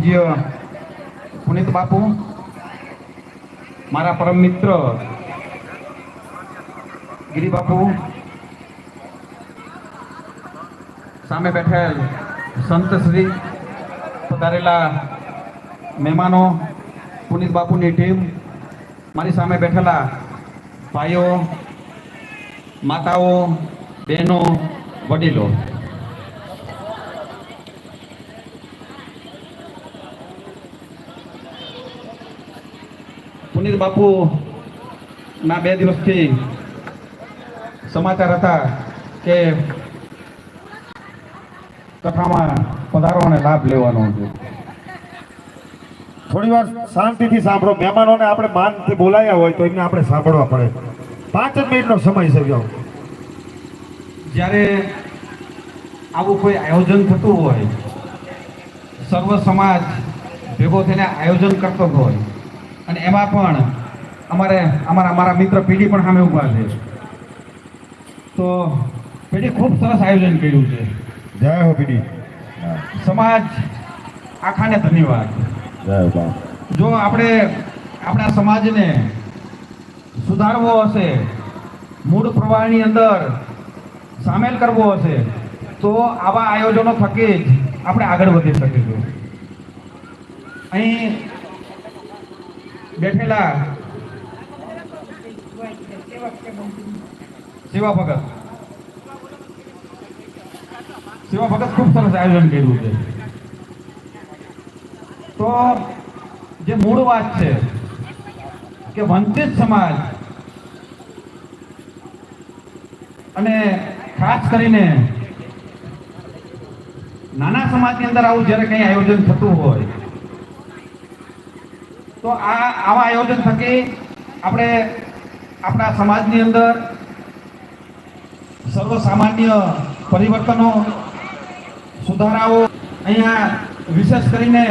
પૂજ્ય પુનિત બાપુ, મારા પરમ મિત્ર ગિરિબાપુ, સામે બેઠેલ સંત શ્રી પધારેલા મહેમાનો, પુનિત બાપુની ટીમ, મારી સામે બેઠેલા ભાઈઓ, માતાઓ, બહેનો, વડીલો. પુનિત બાપુ ના બે દિવસથી સમાચાર હતા કે કથામાં પધારો અને લાભ લેવાનો છે. થોડી વાર શાંતિથી સાંભળો. મહેમાનોને આપણે માનથી બોલાયા હોય તો એમને આપણે સાંભળવા પડે. પાંચ જ મિનિટનો સમય છે જાઓ જ્યારે આવું કોઈ આયોજન થતું હોય સર્વ સમાજ ભેગો થઈને આયોજન કરતો હોય અને એમાં પણ અમારે અમારા અમારા મિત્ર પેઢી પણ સામે ઊભા છે. તો પેઢી ખૂબ સરસ આયોજન કર્યું છે. જય હો પીડી. સમાજ આખાને ધન્યવાદ. જો આપણે આપણા સમાજને સુધારવો હશે મૂળ પ્રવાહની અંદર સામેલ કરવો હશે તો આવા આયોજનો થકી જ આપણે આગળ વધી શકીશું. અહીં બેઠેલા. સેવા ભગત. સેવા ભગત ખૂબ સરસ આયોજન કર્યું છે. તો જે મૂળ વાત છે કે વંચિત સમાજ અને ખાસ કરીને નાના સમાજની અંદર આવું જ્યારે કંઈ આયોજન થતું હોય તો આ આવા આયોજન થકી આપણે આપણા સમાજની અંદર સર્વ સામાન્ય પરિવર્તનો, સુધારાઓ અહીંયા વિશેષ કરીને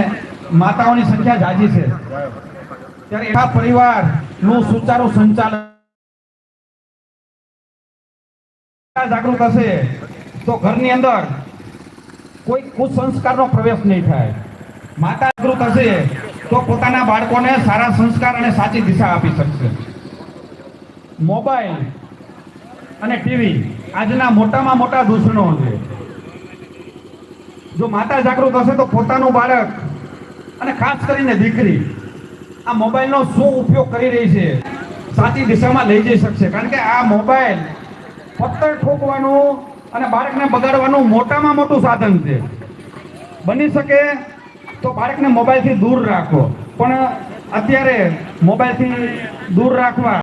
માતાઓની સંખ્યા જાજી છે. ત્યારે એવા પરિવારનું સુચારું સંચાલન જાગૃત હશે તો ઘરની અંદર કોઈ કુસંસ્કારનો પ્રવેશ નહીં થાય. માતા જાગૃત હશે તો પોતાના બાળકોને સારા સંસ્કાર અને સાચી દિશા આપી શકશે. મોબાઈલ અને ટીવી આજના મોટામાં મોટા દૂષણો છે. જો માતા જાગૃત હશે તો પોતાનું બાળક અને ખાસ કરીને દીકરી આ મોબાઈલનો શું ઉપયોગ કરી રહી છે, સાચી દિશામાં લઈ જઈ શકશે. કારણ કે આ મોબાઈલ પથ્થર ઠોકવાનું અને બાળકને બગાડવાનું મોટામાં મોટું સાધન છે. બની શકે તો બાળકને મોબાઈલથી દૂર રાખો. પણ અત્યારે મોબાઈલથી દૂર રાખવા